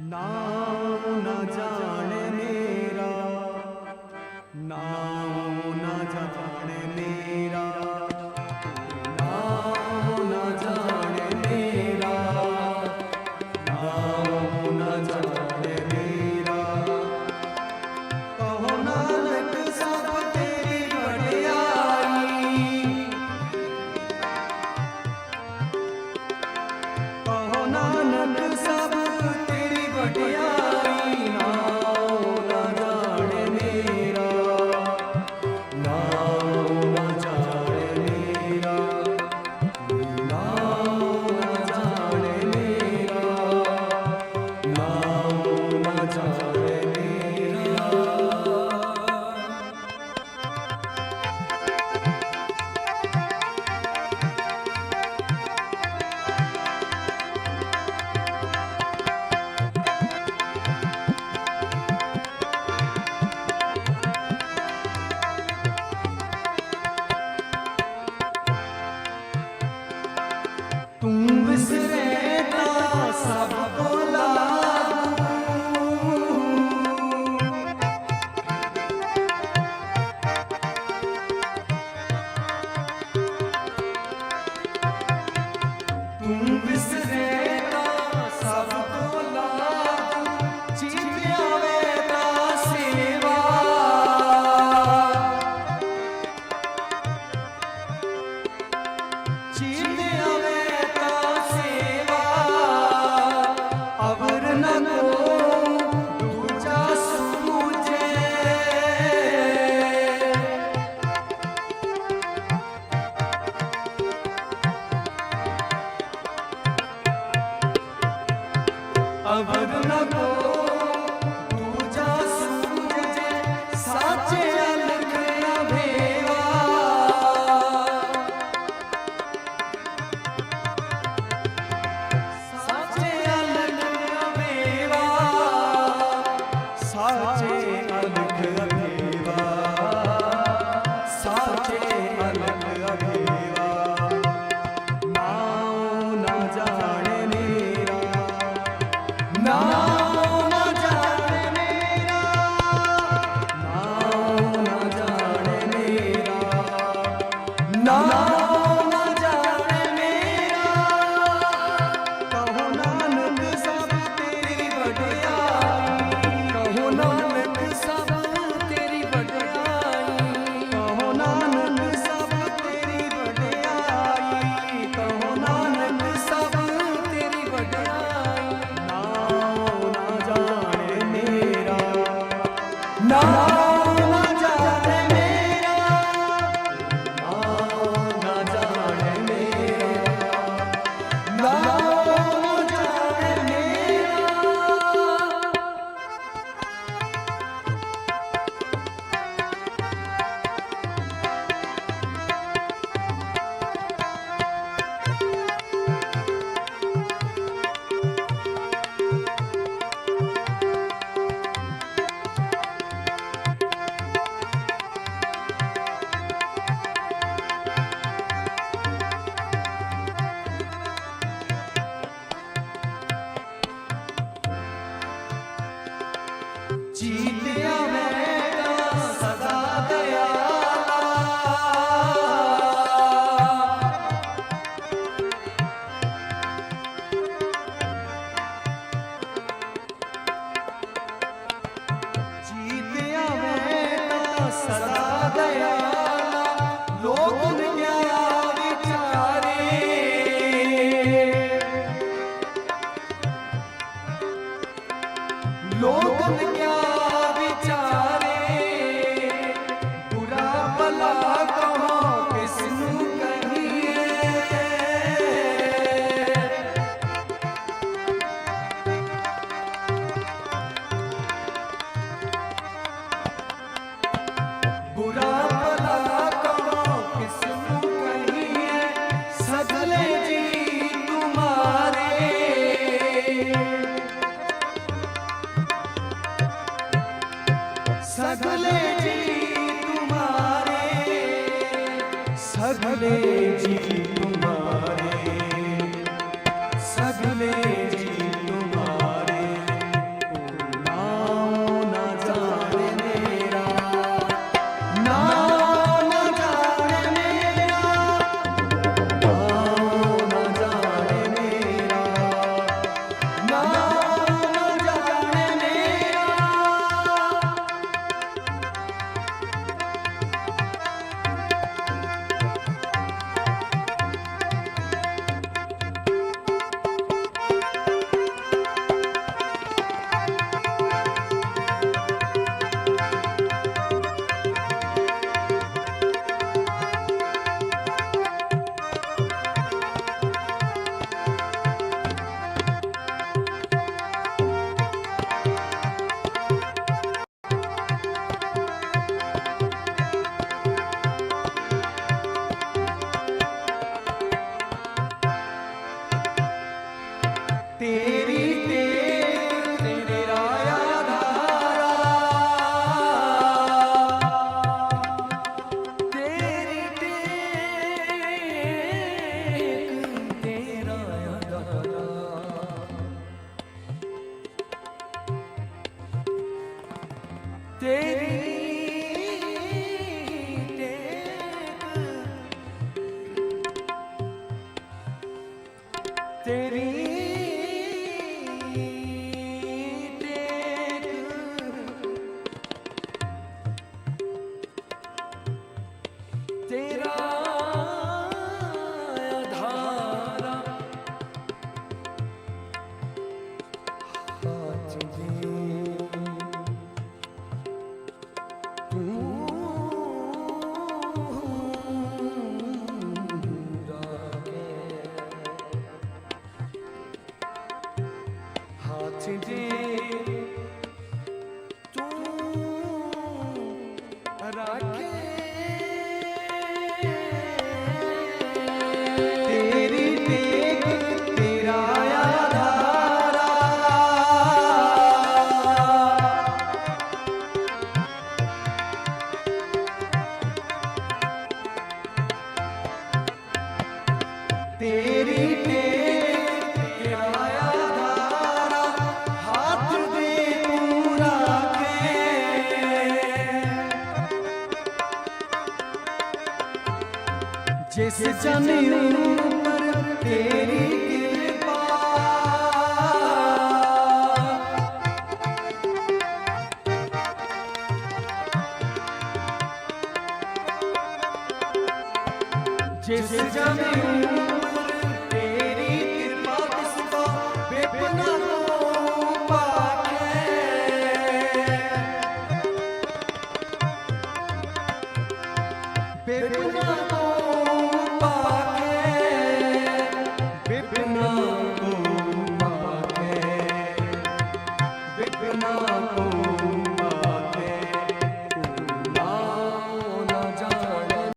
ਨਾਮ ਨਾ ਜਾਣੇ ਮੇਰਾ ਨਾਮ ਨਾ ਜਾਣੇ ਮੇਰਾ। Yeah. ਤੇਰੀ ਤੂੰ ਜਿਸ ਜਨ ਉੱਪਰ ਤੇਰੀ ਕਿਰਪਾ। ਜਿਸ ਜਨ ਉੱਪਰ ਤੇਰੀ ਕਿਰਪਾ, ਤਿਸ ਕੋ ਵਿਪਨ ਤੋਂ ਪਾਕੇ ਬਿਪਨਾ